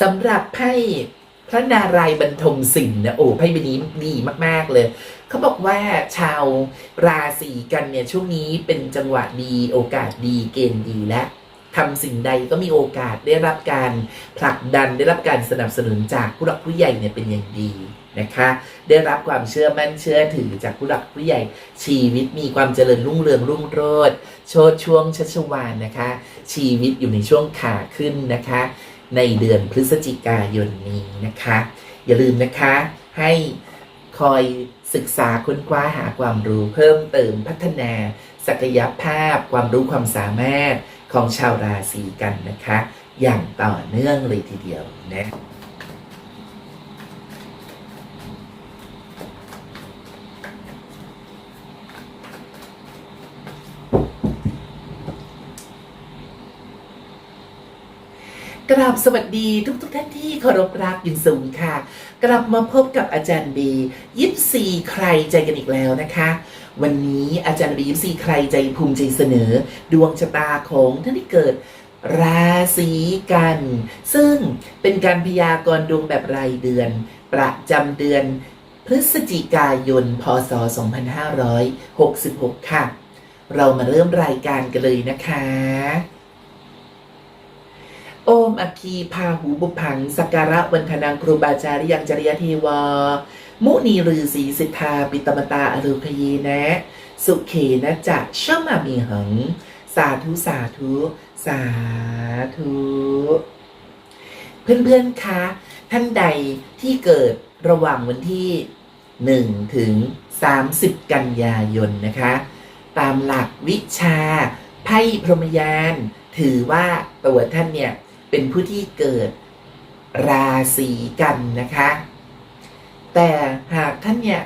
สำหรับไพ่พระนารายณ์บรรทมสินนะโอ้ไพ่ใบนี้ดีมาก ๆ เลย เขาบอกว่าชาวราศีกันเนี่ยช่วงนี้เป็นจังหวะดีโอกาสดีเกณฑ์ดีและทำสิ่งใดก็มีโอกาสได้รับการผลักดันได้รับการสนับสนุนจากผู้หลักผู้ใหญ่เนี่ยเป็นอย่างดีนะคะได้รับความเชื่อมั่นเชื่อถือจากผู้หลักผู้ใหญ่ชีวิตมีความเจริญรุ่งเรืองรุ่งโรจน์โชดช่วงชัชวานนะคะ ชีวิตอยู่ในช่วงขาขึ้นนะคะ ในเดือนพฤศจิกายนนี้นะคะ อย่าลืมนะคะให้คอยศึกษาค้นคว้าหาความรู้เพิ่มเติมพัฒนาศักยภาพความรู้ความสามารถของชาวราศีกันนะคะ อย่างต่อเนื่องเลยทีเดียวนะ กราบสวัสดีทุกทุกท่านที่เคารพรักยินสูงค่ะ กลับมาพบกับอาจารย์บียิปซีใครใจกันอีกแล้วนะคะ วันนี้อาจารย์บียิปซีใครใจภูมิใจเสนอ ดวงชะตาของท่านที่เกิดราศีกัน ซึ่งเป็นการพยากรณ์ดวงแบบรายเดือน ประจำเดือน พฤศจิกายน พศ 2566 ค่ะ เรามาเริ่มรายการกันเลยนะคะ โอมอคีพาหูบุพังสักการะวันธนังครูบาจาริยังจริยเทวา มุนีฤาษีสิทธาปิตมตาอรุคเยนะ สุเขนะจะชมามีหัง สาธุสาธุ สาธุ เพื่อนๆคะ ท่านใดที่เกิดระหว่างวันที่ 1 ถึง 30 กันยายนนะคะ ตามหลักวิชาไพ่พรหมยาน ถือว่าตัวท่านเนี่ย เป็นผู้ที่เกิดราศีกันนะคะ แต่หากท่านเนี่ย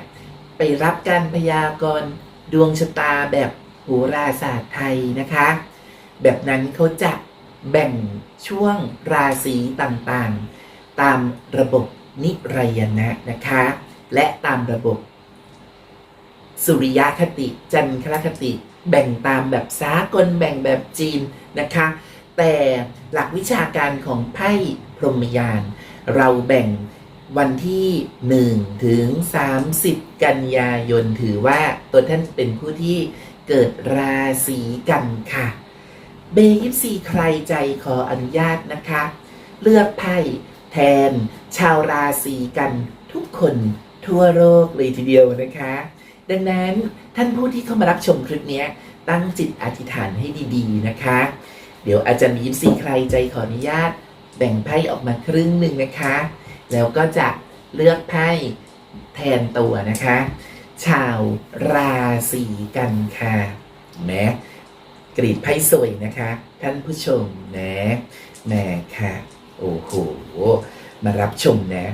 ไปรับการพยากรณ์ดวงชะตาแบบโหราศาสตร์ไทยนะคะ แบบนั้นเขาจะแบ่งช่วงราศีต่างๆ ตามระบบนิรยนะนะคะ และตามระบบ สุริยคติ จันทรคติ แบ่งตามแบบสากลแบ่งแบบจีนนะคะ แต่หลักวิชาการของไพ่พรหมยาน เราแบ่งวันที่ 1 ถึง 30 กันยายนถือว่าตัวท่านเป็นผู้ที่เกิดราศีกันค่ะ เบยิปซีใครใจขออนุญาตนะคะ เลือกไพ่แทน ชาวราศีกันทุกคนทั่วโลกเลยทีเดียวนะคะ ดังนั้นท่านผู้ที่เข้ามารับชมคลิปนี้ตั้งจิตอธิษฐานให้ดี ๆ นะคะ เดี๋ยวอาจารย์ยิปซีใครใจขออนุญาต แบ่งไพ่ออกมาครึ่งหนึ่งนะคะ แล้วก็จะเลือกไพ่แทนตัวนะคะ ชาวราศีกันค่ะแหมกรีดไพ่สวยนะคะ ท่านผู้ชมนะแหมค่ะโอ้โหมารับชมนะ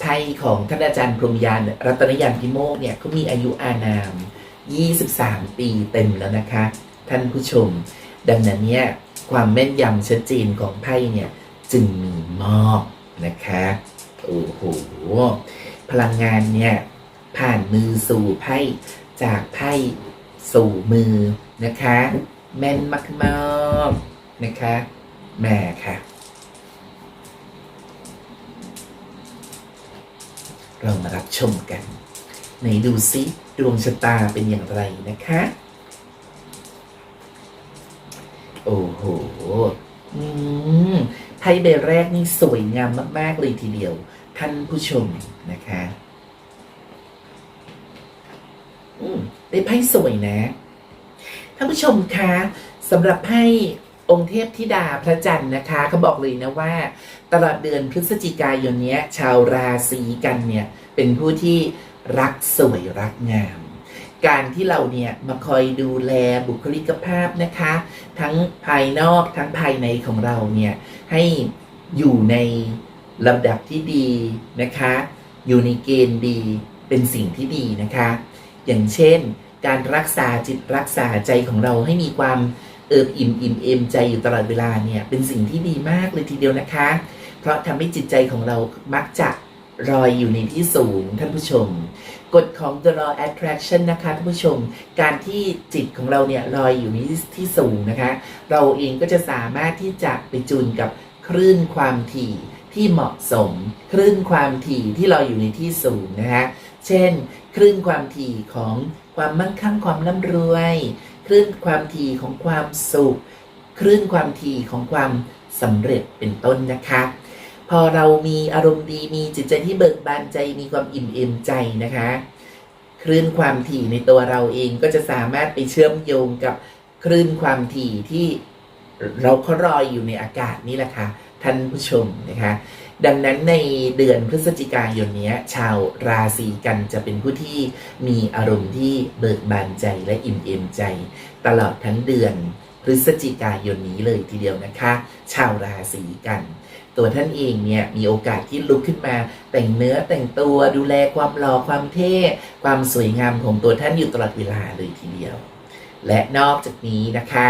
ไพ่ของท่านอาจารย์พรมยานรัตนยานพิโมกเนี่ยเขามีอายุอานาม 23 ปีเต็มแล้วนะคะ ท่านผู้ชม ดังนั้นเนี่ย ความแม่นยำชัดเจนของไพ่เนี่ยจึงมีมอบนะคะโอ้โหพลังงานเนี่ยผ่านมือสู่ไพ่จากไพ่สู่มือนะคะ แม่นมากๆนะคะแม่ค่ะ เรามารับชมกัน ไหนดูซิดวงชะตาเป็นอย่างไรนะคะ โอ้โหไพ่ใบแรกนี่สวยงามมาก ๆ เลยทีเดียว ท่านผู้ชมนะคะอืมได้ไพ่สวยนะ ท่านผู้ชมคะสำหรับไพ่องค์เทพธิดาพระจันทร์นะคะเขาบอกเลยนะว่า ตลอดเดือนพฤศจิกายนนี้ชาวราศีกันเนี่ย เป็นผู้ที่รักสวยรักงาม การที่เราเนี่ยมาคอยดูแลบุคลิกภาพนะคะ ทั้งภายนอกทั้งภายในของเราเนี่ยให้อยู่ในลำดับที่ดีนะคะ อยู่ในเกณฑ์ดีเป็นสิ่งที่ดีนะคะ อย่างเช่น การรักษาจิตรักษาใจของเราให้มีความเอิบอิ่มอิ่มเอมใจอยู่ตลอดเวลาเนี่ยเป็นสิ่งที่ดีมากเลยทีเดียวนะคะ เพราะทำให้จิตใจของเรามักจะลอยอยู่ในที่สูงท่านผู้ชม กฎของ the law attraction นะคะท่านผู้ชม การที่จิตของเราเนี่ยลอยอยู่ในที่สูงนะคะ เราเองก็จะสามารถที่จะไปจูนกับคลื่นความถี่ที่เหมาะสม คลื่นความถี่ที่เราอยู่ในที่สูงนะคะเช่น คลื่นความถี่ของความมั่งคั่งความร่ำรวย คลื่นความถี่ของความสุข คลื่นความถี่ของความสำเร็จเป็นต้นนะคะ พอเรามีอารมณ์ดีมีจิตใจที่เบิกบานใจมีความอิ่มเอมใจนะคะคลื่นความถี่ในตัวเราเองก็จะสามารถไปเชื่อมโยงกับคลื่นความถี่ที่เราเขารอยอยู่ในอากาศนี่แหละค่ะท่านผู้ชมนะคะ ดังนั้นในเดือนพฤศจิกายนนี้ชาวราศีกันจะเป็นผู้ที่มีอารมณ์ที่เบิกบานใจและอิ่มเอมใจ ตลอดทั้งเดือนพฤศจิกายนนี้เลยทีเดียวนะคะ ชาวราศีกัน ตัวท่านเองเนี่ยมีโอกาสที่ลุกขึ้นมา แต่งเนื้อแต่งตัวดูแลความหล่อความเท่ความสวยงามของตัวท่านอยู่ตลอดเวลาเลยทีเดียว และนอกจากนี้นะคะ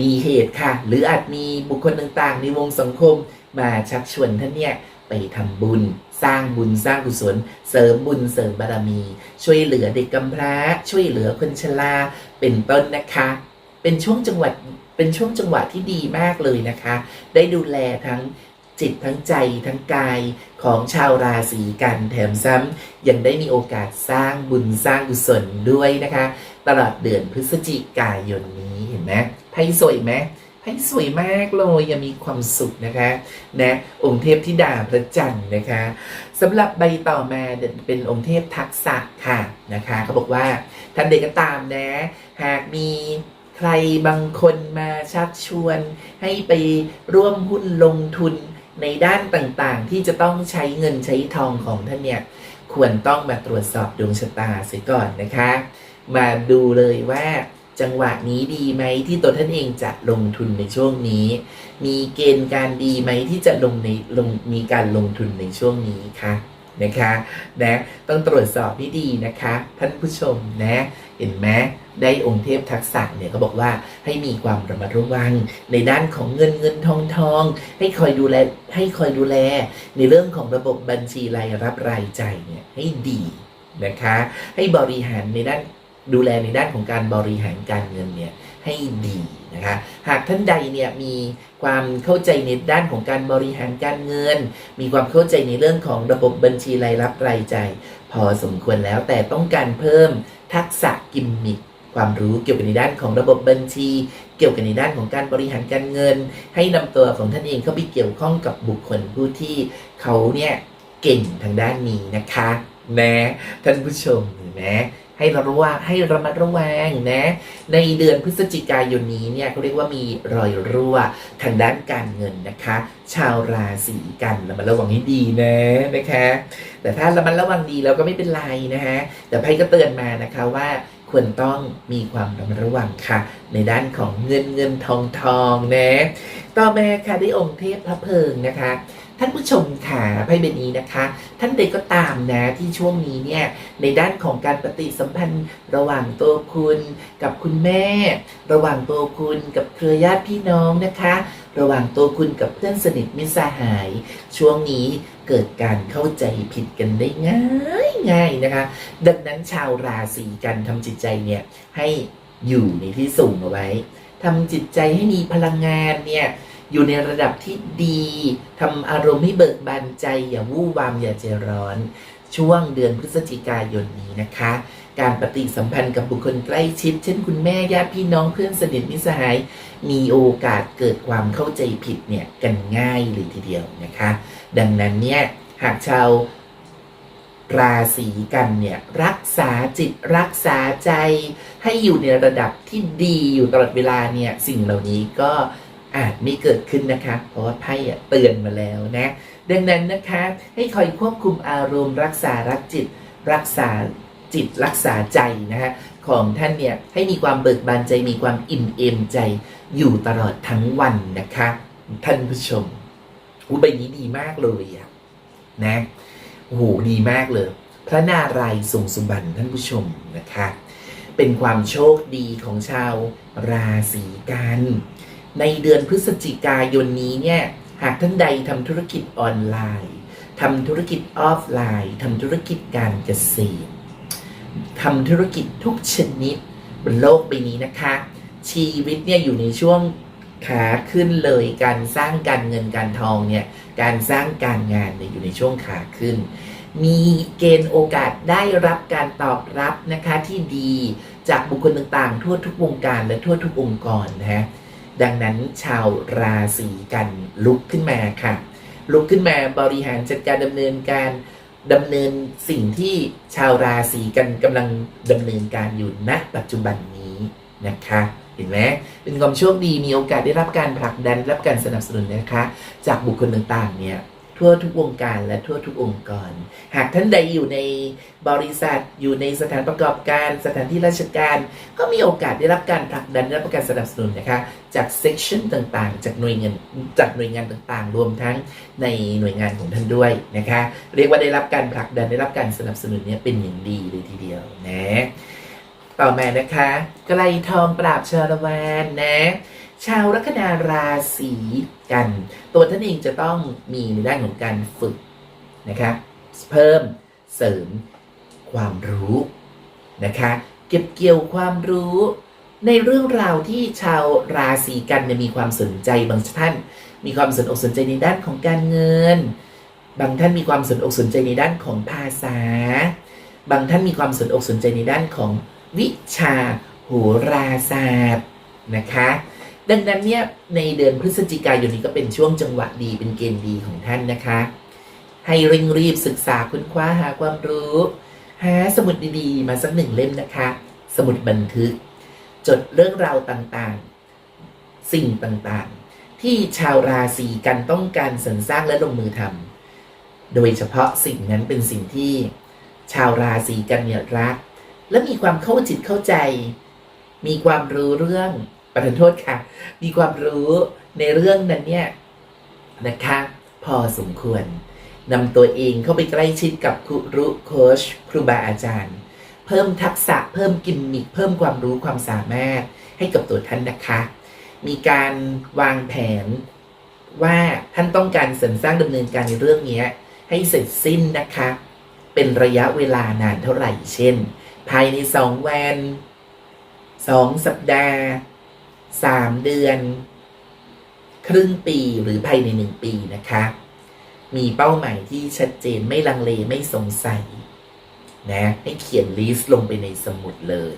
มีเหตุค่ะ หรืออาจมีบุคคลต่างๆ ในวงสังคมมาชักชวนท่านเนี่ยไปทำบุญ สร้างบุญสร้างกุศล เสริมบุญเสริมบารมี ช่วยเหลือเด็กกำพร้า ช่วยเหลือคนชราเป็นต้นนะคะ เป็นช่วงจังหวัด เป็นช่วงจังหวะที่ดีมากเลยนะคะ ได้ดูแลทั้งจิตทั้งใจทั้งกายของชาวราศีกันแถมซ้ำยังได้มีโอกาสสร้างบุญสร้างกุศลด้วยนะคะ ตลอดเดือนพฤศจิกายนนี้เห็นไหมไพ่สวยไหมไพ่สวยมากเลยยังมีความสุขนะคะนะองค์เทพธิดาพระจันทร์นะคะสำหรับใบต่อมาเป็นองค์เทพทักษะค่ะนะคะเขาบอกว่าท่านเด็กก็ตามนะ หากมี ใครบางคนมาชักชวนให้ไปร่วมหุ้นลงทุนในด้านต่างๆ ที่จะต้องใช้เงินใช้ทองของท่านเนี่ย ควรต้องมาตรวจสอบดวงชะตาเสียก่อนนะคะ มาดูเลยว่าจังหวะนี้ดีไหมที่ตัวท่านเองจะลงทุนในช่วงนี้ มีเกณฑ์การดีไหมที่จะลงในลงมีการลงทุนในช่วงนี้คะนะคะนะต้องตรวจสอบให้ดีนะคะ ท่านผู้ชมนะ เห็นไหม ได้องค์เทพทักษะเนี่ยก็บอกว่าให้มีความระมัดระวัง ในด้านของเงินเงินทองทอง ให้คอยดูแลให้คอยดูแล ในเรื่องของระบบบัญชีรายรับรายจ่ายเนี่ยให้ดีนะคะ ให้บริหารในด้านดูแลในด้านของการบริหารการเงินเนี่ยให้ดีนะคะหากท่านใดเนี่ยมีความเข้าใจในด้านของการบริหารการเงิน มีความเข้าใจในเรื่องของระบบบัญชีรายรับรายจ่ายพอสมควรแล้วแต่ต้องการเพิ่มทักษะกิมมิค ความรู้เกี่ยวกับในด้านของระบบบัญชี เกี่ยวกับในด้านของการบริหารการเงิน ให้นำตัวของท่านเองเข้าไปเกี่ยวข้องกับบุคคลผู้ที่เขาเนี่ยเก่งทางด้านนี้นะคะนะท่านผู้ชมนะให้ระวังให้ระมัดระวังนะ ในเดือนพฤศจิกายนนี้เนี่ยเขาเรียกว่ามีรอยรั่วทางด้านการเงินนะคะ ชาวราศีกันระมัดระวังให้ดีนะนะคะ แต่ถ้าระมัดระวังดีแล้วก็ไม่เป็นไรนะฮะแต่ไพ่ก็เตือนมานะคะว่า ควรต้องมีความระมัดระวังค่ะ ในด้านของเงินเงินทองทองนะต่อมาค่ะได้องค์เทพพระเพิงนะคะ ท่านผู้ชมค่ะไพ่เบนนี้นะคะ ท่านใดก็ตามนะที่ช่วงนี้เนี่ยในด้านของการปฏิสัมพันธ์ระหว่างตัวคุณ กับคุณแม่ ระหว่างตัวคุณ กับเครือญาติพี่น้องนะคะ ระหว่างตัวคุณกับเพื่อนสนิทมิสหาย ช่วงนี้เกิดการเข้าใจผิดกันได้ง่ายง่ายนะคะ ดังนั้นชาวราศีกันทำจิตใจเนี่ยให้อยู่ในที่สูงเอาไว้ทำจิตใจให้มีพลังงานเนี่ยอยู่ในระดับที่ดีทำอารมณ์ให้เบิกบานใจ อย่าวู่วามอย่าใจร้อน ช่วงเดือนพฤศจิกายนนี้นะคะ การปฏิสัมพันธ์กับบุคคลใกล้ชิด เช่นคุณแม่ญาติพี่น้องเพื่อนสนิทมิสหาย มีโอกาสเกิดความเข้าใจผิดเนี่ยกันง่ายเลยทีเดียวนะคะ ดังนั้นเนี่ยหากชาวราศีกันเนี่ยรักษาจิตรักษาใจให้อยู่ในระดับที่ดีอยู่ตลอดเวลาเนี่ยสิ่งเหล่านี้ก็อาจไม่เกิดขึ้นนะคะ เพราะว่าไพ่อะเตือนมาแล้วนะ ดังนั้นนะคะให้คอยควบคุมอารมณ์ รักษารักจิต รักษา จิตรักษาใจนะคะของท่านเนี่ยให้มีความเบิกบานใจมีความอิ่มเอมใจอยู่ตลอดทั้งวันนะคะ ท่านผู้ชมอุใบนี้ดีมากเลยอะนะโอ้โหดีมากเลย พระนารายณ์ทรงสุบรรณท่านผู้ชมนะคะ เป็นความโชคดีของชาวราศีกันในเดือนพฤศจิกายนนี้เนี่ยหากท่านใดทำธุรกิจออนไลน์ทำธุรกิจออฟไลน์ทำธุรกิจการเกษตร ทำธุรกิจทุกชนิดบนโลกใบนี้นะคะ ชีวิตเนี่ยอยู่ในช่วงขาขึ้นเลยการสร้างการเงินการทองเนี่ยการสร้างการงานเนี่ยอยู่ในช่วงขาขึ้น มีเกณฑ์โอกาสได้รับการตอบรับนะคะที่ดีจากบุคคลต่างๆ ทั่วทุกวงการและทั่วทุกองค์กรนะฮะดังนั้นชาวราศีกันลุกขึ้นมาค่ะ ลุกขึ้นมาบริหารจัดการดำเนินการ ดำเนินสิ่งที่ชาวราศีกันกำลังดำเนินการอยู่ณปัจจุบันนี้นะคะเห็นไหมเป็นความโชคดีมีโอกาสได้รับการผลักดันรับการสนับสนุนนะคะ จากบุคคลต่างๆเนี่ย ทั่วทุกวงการและทั่วทุกองค์กร หากท่านใดอยู่ในบริษัทอยู่ในสถานประกอบการสถานที่ราชการ ก็มีโอกาสได้รับการผลักดันได้รับการสนับสนุนนะคะ จากเซกชันต่างๆ จากหน่วยงานจากหน่วยงานต่างๆ รวมทั้งในหน่วยงานของท่านด้วยนะคะ เรียกว่าได้รับการผลักดันได้รับการสนับสนุนเนี่ยเป็นอย่างดีเลยทีเดียวนะต่อมานะคะไกลทองปราบชาลวานนะ ชาวลัคนาราศีกัน ตัวท่านเองจะต้องมีในด้านของการฝึกนะคะเพิ่มเสริมความรู้นะคะเก็บเกี่ยวความรู้ในเรื่องราวที่ชาวราศีกันเนี่ยมีความสนใจบางท่าน มีความสนอกสนใจในด้านของการเงิน บางท่านมีความสนอกสนใจในด้านของภาษา บางท่านมีความสนอกสนใจในด้านของวิชาโหราศาสตร์นะคะ ดังนั้นเนี่ยในเดือนพฤศจิกายนนี้ก็เป็นช่วงจังหวะดีเป็นเกณฑ์ดีของท่านนะคะ ให้เร่งรีบศึกษาค้นคว้าหาความรู้หาสมุดดีๆ มาสักหนึ่งเล่มนะคะ สมุดบันทึก จดเรื่องราวต่างๆ สิ่งต่างๆ ที่ชาวราศีกันต้องการสรรสร้างและลงมือทำโดยเฉพาะสิ่งนั้นเป็นสิ่งที่ชาวราศีกันเนี่ยรัก และมีความเข้าจิตเข้าใจ มีความรู้เรื่อง ประทานโทษค่ะ มีความรู้ในเรื่องนั้นเนี่ยนะคะ พอสมควรนำตัวเองเข้าไปใกล้ชิดกับครูรุโคชครูบาอาจารย์ เพิ่มทักษะเพิ่มกิมมิคเพิ่มความรู้ความสามารถให้กับตัวท่านนะคะ มีการวางแผนว่าท่านต้องการเสริมสร้างดำเนินการในเรื่องนี้ให้เสร็จสิ้นนะคะ เป็นระยะเวลานานเท่าไหร่เช่น ภายในสองวันสองสัปดาห์ สามเดือน ครึ่งปีหรือภายในหนึ่งปีนะคะ มีเป้าหมายที่ชัดเจนไม่ลังเลไม่สงสัยนะให้เขียนลิสต์ลงไปในสมุดเลย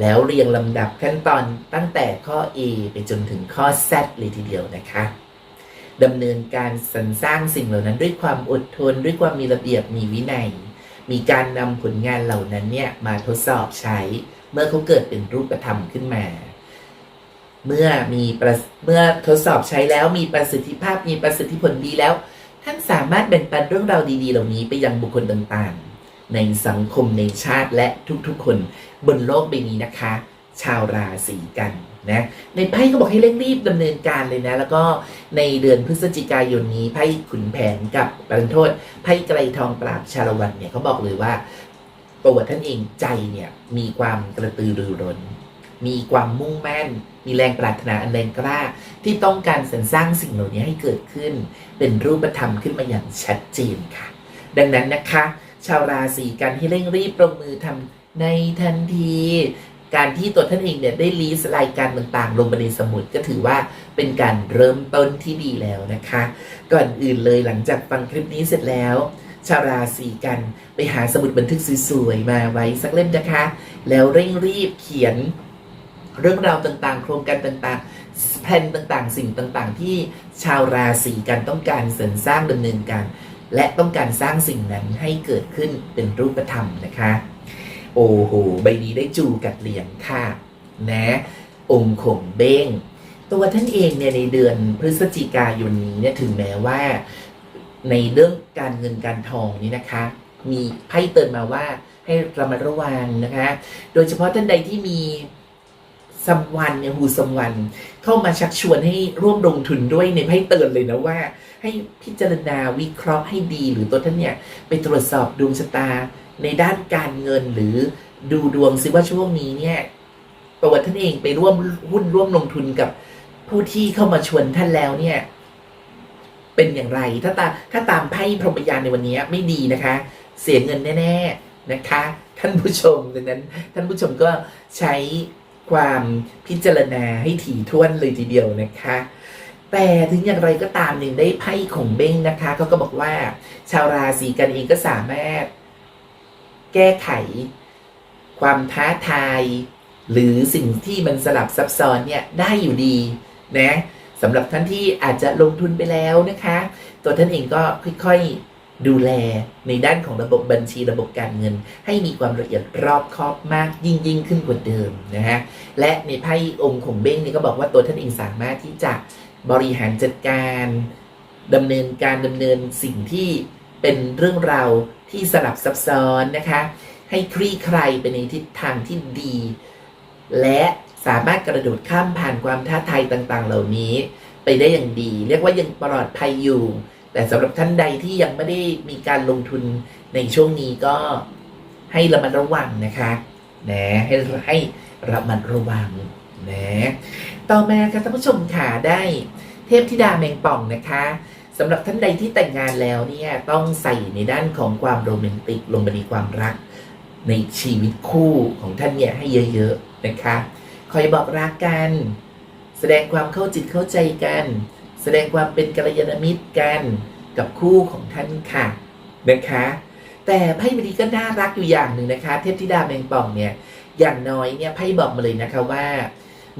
แล้วเรียงลำดับขั้นตอนตั้งแต่ข้อ A ไปจนถึงข้อ Z เลยทีเดียวนะคะดำเนินการสรรสร้างสิ่งเหล่านั้นด้วยความอดทนด้วยความมีระเบียบมีวินัย มีการนำผลงานเหล่านั้นเนี่ยมาทดสอบใช้เมื่อเขาเกิดเป็นรูปธรรมขึ้นมา เมื่อมีเมื่อทดสอบใช้แล้วมีประสิทธิภาพมีประสิทธิผลดีแล้ว ท่านสามารถแบ่งปันเรื่องราวดี ๆ เหล่านี้ไปยังบุคคลต่างๆ ในสังคมในชาติและทุกๆ คนบนโลกใบนี้นะคะ ชาวราศีกันนะในไพ่ก็บอกให้เร่งรีบดำเนินการเลยนะ แล้วก็ในเดือนพฤศจิกายนนี้ไพ่ขุนแผนกับปรันโทษไพ่ไกรทองปราบชาละวันเนี่ยเขาบอกเลยว่าตัวท่านเองใจเนี่ยมีความกระตือรือร้น มีความมุ่งมั่น มีแรงปรารถนาอันแรงกล้า ที่ต้องการสรรสร้างสิ่งเหล่านี้ให้เกิดขึ้น เป็นรูปธรรมขึ้นมาอย่างชัดเจนค่ะ ดังนั้นนะคะ ชาวราศีกันให้เร่งรีบลงมือทำในทันที การที่ตัวท่านเองเนี่ยได้ลีสรายการต่างๆ ลงมาในสมุดก็ถือว่าเป็นการเริ่มต้นที่ดีแล้วนะคะ ก่อนอื่นเลยหลังจากฟังคลิปนี้เสร็จแล้วชาวราศีกันไปหาสมุดบันทึกสวยๆมาไว้สักเล่มนะคะ แล้วเร่งรีบเขียน เรื่องราวต่างๆ โครงการต่างๆแผนต่างๆ สิ่งต่างๆ ที่ชาวราศีกันต้องการเสริมสร้างดำเนินการ และต้องการสร้างสิ่งนั้นให้เกิดขึ้นเป็นรูปธรรมนะคะ โอ้โหใบนี้ได้จูกัดเหรียญค่ะนะ องค์ขงเบ้ง ตัวท่านเองเนี่ยในเดือนพฤศจิกายนนี้เนี่ยถึงแม้ว่า ในเรื่องการเงินการทองนี้นะคะ มีไพ่เตือนมาว่าให้ระมัดระวังนะคะ โดยเฉพาะท่านใดที่มี สัมวันเนี่ยหูสัมวันเข้ามาชักชวนให้ร่วมลงทุนด้วยในไพ่เตือนเลยนะว่า ให้พิจารณาวิเคราะห์ให้ดีหรือตัวท่านเนี่ยไปตรวจสอบดวงชะตาในด้านการเงินหรือดูดวงซิว่าช่วงนี้เนี่ยตัวท่านเองไปร่วมหุ้นร่วมลงทุนกับผู้ที่เข้ามาชวนท่านแล้วเนี่ย เป็นอย่างไร ถ้าตามถ้าตามไพ่พรหมยานในวันนี้ไม่ดีนะคะ เสียเงินแน่ ๆนะคะ ท่านผู้ชมดังนั้น ท่านผู้ชมก็ใช้ ความพิจารณาให้ถี่ถ้วนเลยทีเดียวนะคะ แต่ถึงอย่างไรก็ตามหนึ่งได้ไพ่ของเบ้งนะคะเขาก็บอกว่า ชาวราศีกันเองก็สามารถ แก้ไข ความท้าทาย หรือสิ่งที่มันสลับซับซ้อนเนี่ยได้อยู่ดีนะสำหรับท่านที่อาจจะลงทุนไปแล้วนะคะ ตัวท่านเองก็ค่อยๆ ดูแลในด้านของระบบบัญชีระบบการเงิน ให้มีความละเอียดรอบคอบมากยิ่งยิ่งขึ้นกว่าเดิมนะฮะและในไพ่องค์ของเบ้งนี่ก็บอกว่าตัวท่านเองสามารถที่จะบริหารจัดการดำเนินการดำเนินสิ่งที่เป็นเรื่องราวที่สลับซับซ้อนนะคะ ให้คลี่คลายไปในทิศทางที่ดี และสามารถกระโดดข้ามผ่านความท้าทายต่างๆ เหล่านี้ ไปได้อย่างดี เรียกว่ายังปลอดภัยอยู่ แต่สำหรับท่านใดที่ยังไม่ได้มีการลงทุนในช่วงนี้ก็ให้ระมัดระวังนะคะนะให้ให้ระมัดระวังนะต่อมาค่ะท่านผู้ชมค่ะได้เทพธิดาแมงป่องนะคะสำหรับท่านใดที่แต่งงานแล้วเนี่ยต้องใส่ในด้านของความโรแมนติกลงไปในความรัก ในชีวิตคู่ของท่านเนี่ยให้เยอะๆนะคะคอยบอกรักกัน แสดงความเข้าจิตเข้าใจกัน ดงความเป็นกัลยาณมิตรกันกับคู่ของท่านค่ะนะคะ แต่ไพ่ใบนี้ก็น่ารักอยู่อย่างหนึ่งนะคะ เทพธิดาแมงป่องเนี่ยอย่างน้อยเนี่ยไพ่บอกมาเลยนะคะว่า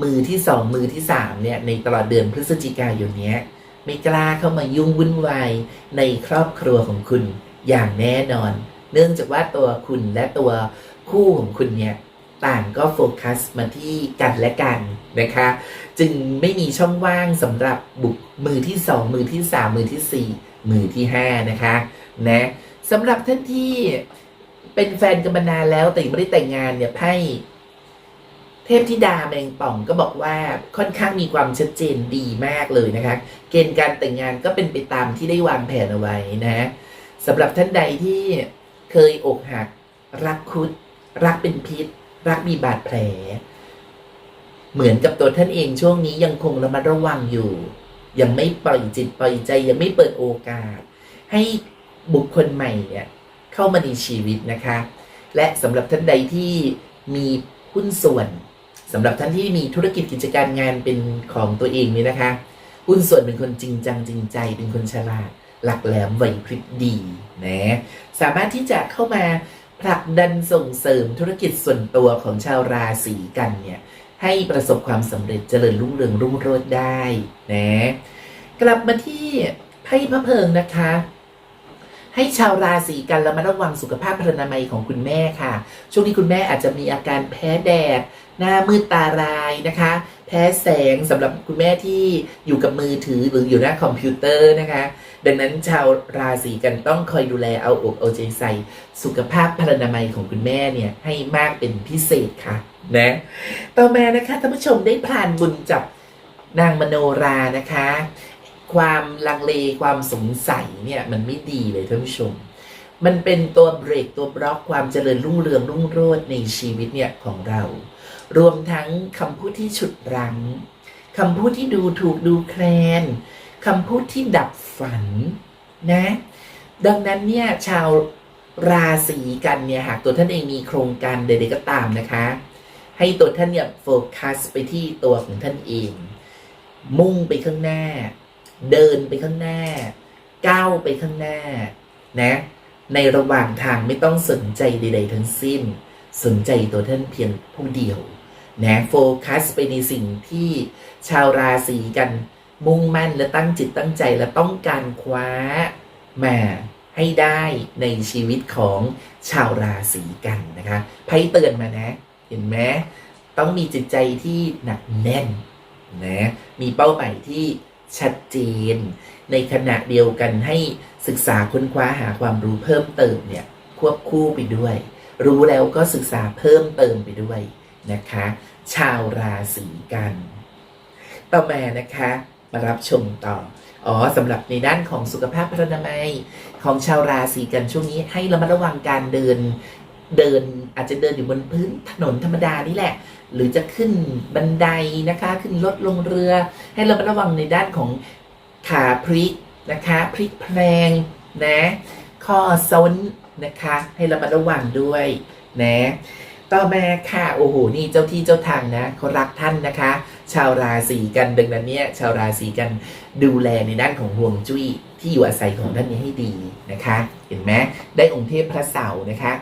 มือที่สองมือที่สามเนี่ยในตลอดเดือนพฤศจิกายนเนี้ยไม่กล้าเข้ามายุ่งวุ่นวายในครอบครัวของคุณอย่างแน่นอน เนื่องจากว่าตัวคุณและตัวคู่ของคุณเนี่ยต่างก็โฟกัสมาที่กันและกันนะคะ จึงไม่มีช่องว่างสำหรับบุกมือที่สองมือที่สามมือที่สี่มือที่ห้านะคะนะสำหรับท่านที่เป็นแฟนกันมานานแล้วแต่ยังไม่ได้แต่งงานเนี่ยไพ่เทพธิดาแมงป่องก็บอกว่าค่อนข้างมีความชัดเจนดีมากเลยนะคะ เกณฑ์การแต่งงานก็เป็นไปตามที่ได้วางแผนเอาไว้นะสำหรับท่านใดที่เคยอกหัก รักคุด รักเป็นพิษ รักมีบาดแผล เหมือนกับตัวท่านเองช่วงนี้ยังคงระมัดระวังอยู่ ยังไม่ปล่อยจิตปล่อยใจยังไม่เปิดโอกาส ให้บุคคลใหม่เนี่ยเข้ามาในชีวิตนะคะ และสำหรับท่านใดที่มีหุ้นส่วนสำหรับท่านที่มีธุรกิจกิจการงานเป็นของตัวเองนี่นะคะ หุ้นส่วนเป็นคนจริงจังจริงใจ เป็นคนฉลาด หลักแหลมไหวพริบดีนะสามารถที่จะเข้ามาผลักดันส่งเสริมธุรกิจส่วนตัวของชาวราศีกันเนี่ย ให้ประสบความสำเร็จเจริญรุ่งเรืองรุ่งโรจน์ได้นะกลับมาที่ไพ่พระเพิงนะคะ ให้ชาวราศีกันระมัดระวังสุขภาพพรรณนามัยของคุณแม่ค่ะ ช่วงนี้คุณแม่อาจจะมีอาการแพ้แดด หน้ามืดตารายนะคะ แพ้แสงสำหรับคุณแม่ที่อยู่กับมือถือหรืออยู่หน้าคอมพิวเตอร์นะคะ ดังนั้นชาวราศีกันต้องคอยดูแลเอาอกเอาใจใส่ สุขภาพพรรณนามัยของคุณแม่เนี่ยให้มากเป็นพิเศษค่ะ นะ ต่อมานะคะท่านผู้ชมได้พลานบุญจับนางมโนรานะคะ ความลังเลความสงสัยเนี่ยมันไม่ดีเลยท่านผู้ชม มันเป็นตัวเบรกตัวบล็อกความเจริญรุ่งเรืองรุ่งโรจน์ในชีวิตเนี่ยของเรา รวมทั้งคำพูดที่ฉุดรั้งคำพูดที่ดูถูกดูแคลนคำพูดที่ดับฝันนะ ดังนั้นเนี่ยชาวราศีกันเนี่ยหากตัวท่านเองมีโครงการใดๆก็ตามนะคะ ให้ตัวท่านเนี่ยโฟกัสไปที่ตัวของท่านเอง มุ่งไปข้างหน้า เดินไปข้างหน้า ก้าวไปข้างหน้านะ ในระหว่างทางไม่ต้องสนใจใด ๆ ทั้งสิ้น สนใจตัวท่านเพียงผู้เดียวนะโฟกัสไปในสิ่งที่ชาวราศีกันมุ่งมั่นและตั้งจิตตั้งใจและต้องการคว้ามาให้ได้ในชีวิตของชาวราศีกันนะคะไพ่เตือนมานะ เห็นไหมต้องมีจิตใจที่หนักแน่นนะมีเป้าหมายที่ชัดเจน ในขณะเดียวกันให้ศึกษาค้นคว้าหาความรู้เพิ่มเติมเนี่ยควบคู่ไปด้วย รู้แล้วก็ศึกษาเพิ่มเติมไปด้วยนะคะ ชาวราศีกัน ต่อมานะคะมารับชมต่ออ๋อสำหรับในด้านของสุขภาพพรรณนามัย ของชาวราศีกันช่วงนี้ให้ระมัดระวังการเดิน เดินอาจจะเดินอยู่บนพื้นถนนธรรมดานี่แหละ หรือจะขึ้นบันไดนะคะ ขึ้นรถลงเรือ ให้เระมัดระวังในด้านของขาพลิกนะคะพลิกแพลงนะข้อซ้นนะคะ ให้ระมัดระวังด้วยนะ ต่อมาค่ะโอ้โหนี่เจ้าที่เจ้าทางนะเขารักท่านนะคะ ชาวราศีกันดังนั้นเนี่ยชาวราศีกันดูแลในด้านของห่วงจุ้ยที่อยู่อาศัยของท่านนี้ให้ดีนะคะ เห็นไหมได้องค์เทพพระเสาร์นะคะ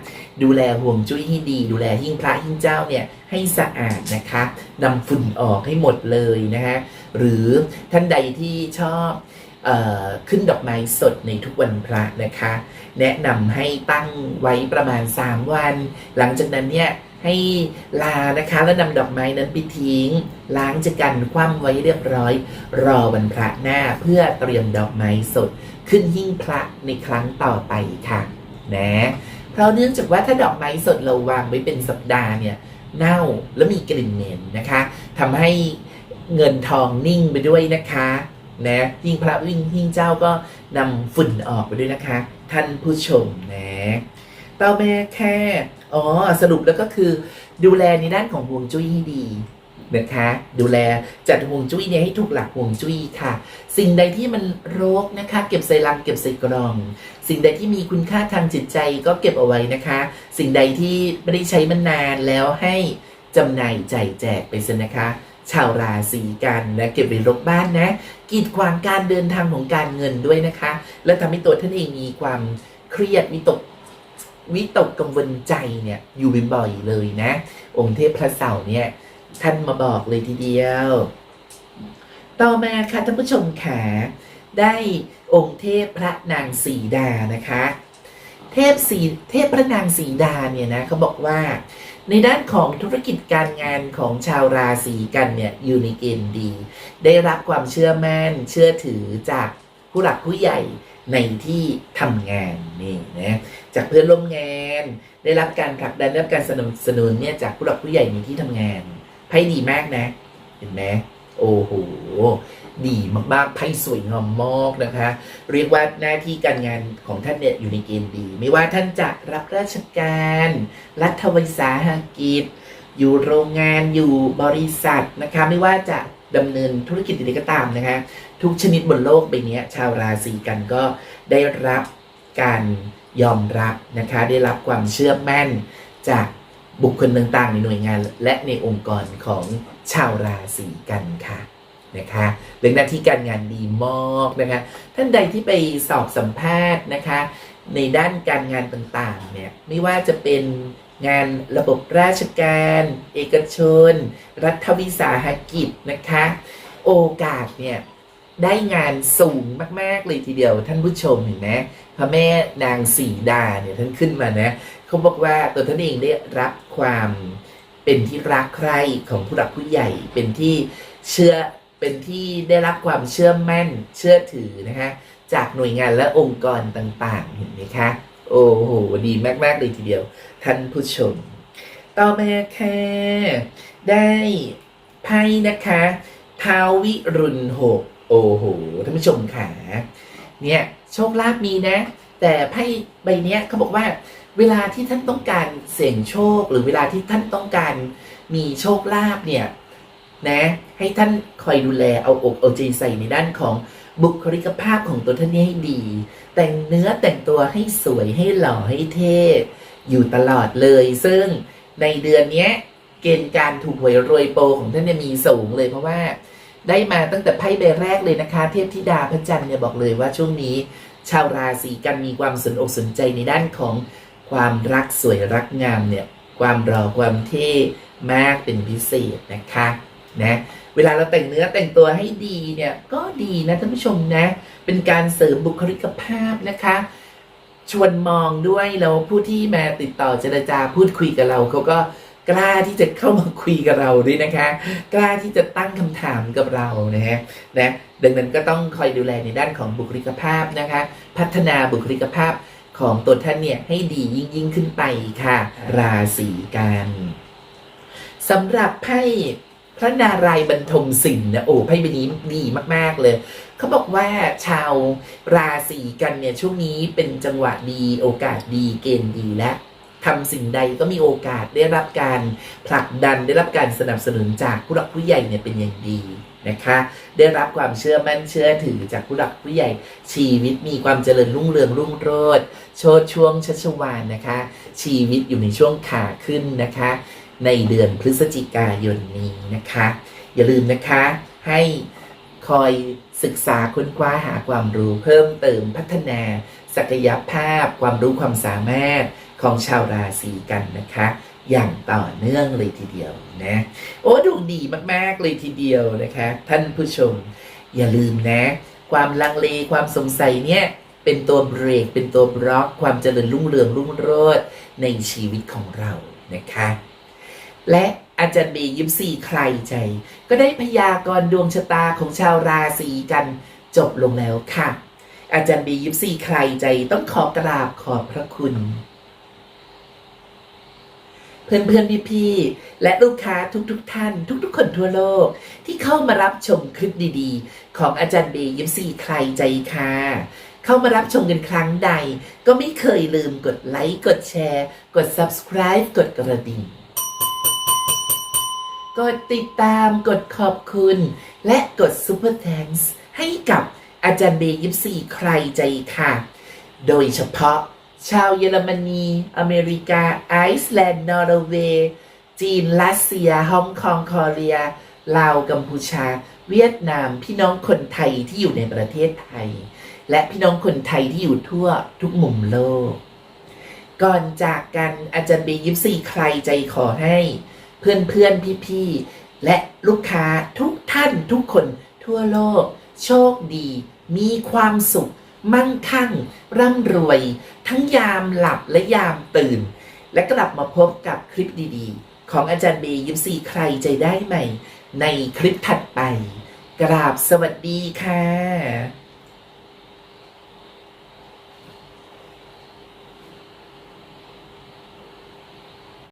ดูแลห่วงจุ้ยให้ดี ดูแลหิ้งพระหิ้งเจ้าเนี่ยให้สะอาดนะคะนำฝุ่นออกให้หมดเลยนะคะหรือท่านใดที่ชอบ ขึ้นดอกไม้สดในทุกวันพระนะคะ แนะนำให้ตั้งไว้ประมาณ 3 วัน หลังจากนั้นเนี่ยให้ลานะคะแล้วนำดอกไม้นั้นไปทิ้ง ล้างจากกันคว่ำไว้เรียบร้อย รอวันพระหน้าเพื่อเตรียมดอกไม้สด ขึ้นหิ้งพระในครั้งต่อไปค่ะนะเพราะเนื่องจากว่าถ้าดอกไม้สดเราวางไว้เป็นสัปดาห์เนี่ยเน่าแล้วมีกลิ่นเหม็นนะคะทำให้เงินทองนิ่งไปด้วยนะคะ นะหิ้งพระวิ่งหิ้งเจ้าก็นำฝุ่นออกไปด้วยนะคะ ท่านผู้ชมนะต่อมาแค่อ๋อสรุปแล้วก็คือ ดูแลในด้านของห่วงจุ้ยให้ดีนะคะดูแลจัดห่วงจุ้ยเนี่ยให้ถูกหลักห่วงจุ้ยค่ะ สิ่งใดที่มันรกนะคะ เก็บใส่ลังเก็บใส่กล่อง สิ่งใดที่มีคุณค่าทางจิตใจก็เก็บเอาไว้นะคะ สิ่งใดที่ไม่ได้ใช้มานานแล้วให้จำหน่ายใจายแจกไปซะนะคะ ชาวราศีกันนะเก็บไว้รกบ้านนะกีดขวางการเดินทางของการเงินด้วยนะคะ และทำให้ตัวท่านเองมีความเครียดวิตกวิตกกังวลใจเนี่ยอยู่บ่อยๆเลยนะ องค์เทพพระเสาร์เนี่ยท่านมาบอกเลยทีเดียว ต่อมาค่ะท่านผู้ชมขาได้องค์เทพพระนางสีดานะคะ เทพสีเทพพระนางสีดาเนี่ยนะเขาบอกว่า ในด้านของธุรกิจการงานของชาวราศีกันเนี่ยอยู่ในเกณฑ์ดี ได้รับความเชื่อมั่นเชื่อถือจากผู้หลักผู้ใหญ่ในที่ทำงานนี่นะจากเพื่อนร่วมงาน ได้รับการผลักดันได้รับการสนับสนุนเนี่ยจากผู้หลักผู้ใหญ่ในที่ทำงานไพ่ดีมากนะ เห็นไหม โอ้โหดีมากๆไพ่สวยงามมากนะคะ เรียกว่าหน้าที่การงานของท่านเนี่ยอยู่ในเกณฑ์ดี ไม่ว่าท่านจะรับราชการ รัฐวิสาหกิจ อยู่โรงงานอยู่บริษัทนะคะ ไม่ว่าจะดำเนินธุรกิจใดก็ตามนะคะ ทุกชนิดบนโลกใบนี้ชาวราศีกันก็ได้รับการยอมรับนะคะ ได้รับความเชื่อมั่นจากบุคคลต่างๆ ในหน่วยงานและในองค์กรของ ชาวราศีกันค่ะนะคะเรื่องหน้าที่การงานดีมากนะคะท่านใดที่ไปสอบสัมภาษณ์นะคะ ในด้านการงานต่างๆเนี่ยไม่ว่าจะเป็นงานระบบราชการ เอกชน รัฐวิสาหกิจนะคะ โอกาสเนี่ยได้งานสูงมากๆเลยทีเดียวท่านผู้ชมเห็นไหมพระแม่นางสีดาเนี่ยท่านขึ้นมานะเขาบอกว่าตัวท่านเองได้รับความ เป็นที่รักใคร่ของผู้หลักผู้ใหญ่ เป็นที่เชื่อเป็นที่ได้รับความเชื่อมั่นเชื่อถือนะคะจากหน่วยงานและองค์กรต่างๆเห็นไหมคะ โอ้โหดีมากๆเลยทีเดียว ท่านผู้ชม ต่อมาค่ะได้ไพ่นะคะท้าววิรุณหกโอ้โหท่านผู้ชมค่ะเนี่ยโชคลาภมีนะ แต่ไพ่ใบเนี้ยเขาบอกว่า เวลาที่ท่านต้องการเสี่ยงโชค หรือเวลาที่ท่านต้องการมีโชคลาภเนี่ยนะให้ท่านคอยดูแลเอาอกเอาใจใส่ในด้านของบุคลิกภาพของตัวท่านนี้ให้ดี แต่งเนื้อแต่งตัวให้สวยให้หล่อให้เท่อยู่ตลอดเลย ซึ่งในเดือนนี้เกณฑ์การถูกหวยรวยโปรของท่านเนี่ยมีสูงเลยเพราะว่าได้มาตั้งแต่ไพ่ใบแรกเลยนะคะ เทพธิดาพระจันทร์เนี่ยบอกเลยว่าช่วงนี้ ชาวราศีกันมีความสนอกสนใจในด้านของ ความรักสวยรักงามเนี่ยความรอความเท่มากเป็นพิเศษนะคะนะเวลาเราแต่งเนื้อแต่งตัวให้ดีเนี่ยก็ดีนะท่านผู้ชมนะ เป็นการเสริมบุคลิกภาพนะคะ ชวนมองด้วยแล้วผู้ที่มาติดต่อเจรจาพูดคุยกับเราเขาก็กล้าที่จะเข้ามาคุยกับเราด้วยนะคะ กล้าที่จะตั้งคำถามกับเรานะฮะนะดังนั้นก็ต้องคอยดูแลในด้านของบุคลิกภาพนะคะ พัฒนาบุคลิกภาพ ของตัวท่านเนี่ยให้ดียิ่งยิ่งขึ้นไปค่ะ ราศีกันสำหรับไพ่พระนารายณ์บรรทมสินนะโอ้ไพ่ใบนี้ดีมาก ๆ เลย เขาบอกว่าชาวราศีกันเนี่ยช่วงนี้เป็นจังหวะดีโอกาสดีเกณฑ์ดีและทำสิ่งใดก็มีโอกาสได้รับการผลักดันได้รับการสนับสนุนจากผู้หลักผู้ใหญ่เนี่ยเป็นอย่างดี นะคะ ได้รับความเชื่อมั่นเชื่อถือจากผู้หลักผู้ใหญ่ชีวิตมีความเจริญรุ่งเรืองรุ่งโรจน์โชดช่วงชัชวานนะคะ ชีวิตอยู่ในช่วงขาขึ้นนะคะ ในเดือนพฤศจิกายนนี้นะคะ อย่าลืมนะคะให้คอยศึกษาค้นคว้าหาความรู้เพิ่มเติมพัฒนาศักยภาพความรู้ความสามารถของชาวราศีกันนะคะ อย่างต่อเนื่องเลยทีเดียวนะ โอ้ดวงดีมากๆเลยทีเดียวนะคะ ท่านผู้ชม อย่าลืมนะ ความลังเลความสงสัยเนี่ยเป็นตัวเบรกเป็นตัวบล็อกความเจริญรุ่งเรืองรุ่งโรจน์ในชีวิตของเรานะคะ และอาจารย์เบยิมซีใครใจ ก็ได้พยากรณ์ดวงชะตาของชาวราศีกันจบลงแล้วค่ะ อาจารย์เบยิมซีใครใจต้องขอกราบขอบพระคุณ เพื่อนเพื่อนพี่พี่ๆและลูกค้าทุกๆทท่าน ทุก ๆ คนทั่วโลก ที่เข้ามารับชมคลิปดีๆ ของอาจารย์เบยิมซีใครใจค่ะ เข้ามารับชมกันครั้งใด ก็ไม่เคยลืมกดไลค์กดแชร์ กด subscribe กดกระดิ่งกดติดตามกดขอบคุณ และกด Super Thanks ให้กับอาจารย์เบยิปซีใครใจค่ะ โดยเฉพาะ ชาวเยอรมนี อเมริกา ไอซ์แลนด์ นอร์เวย์ จีน รัสเซีย ฮ่องกงคอเรีย ลาว กัมพูชา เวียดนาม พี่น้องคนไทยที่อยู่ในประเทศไทย และพี่น้องคนไทยที่อยู่ทั่วทุกมุมโลก ก่อนจากกันอาจารย์เบยิปซีใครใจขอให้ เพื่อนเพื่อนพี่พี่ๆและลูกค้าทุกท่านทุกคนทั่วโลก โชคดี มีความสุข มั่งคั่ง ร่ำรวย ทั้งยามหลับและยามตื่น และกลับมาพบกับคลิปดีๆ ของอาจารย์เบยิมซีใครใจได้ใหม่ ในคลิปถัดไป กราบสวัสดีค่ะ